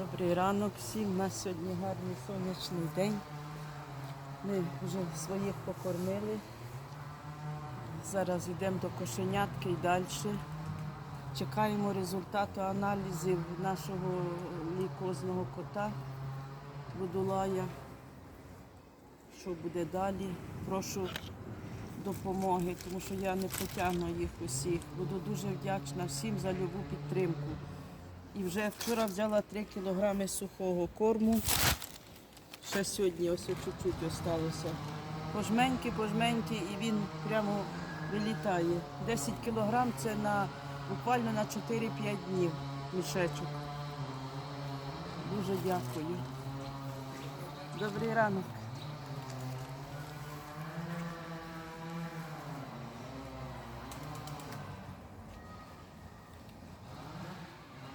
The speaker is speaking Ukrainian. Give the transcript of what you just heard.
Добрий ранок всім. У нас сьогодні гарний сонячний день. Ми вже своїх покормили. Зараз йдемо до кошенятки і далі. Чекаємо результату аналізів нашого лікозного кота Будулая. Що буде далі? Прошу допомоги, тому що я не потягну їх усіх. Буду дуже вдячна всім за любу підтримку. І вже вчора взяла 3 кілограми сухого корму. Ще сьогодні ось чуть-чуть осталося. Пожменьки, пожменьки, і він прямо вилітає. 10 кілограм це на буквально на 4-5 днів мішечок. Дуже дякую. Добрий ранок.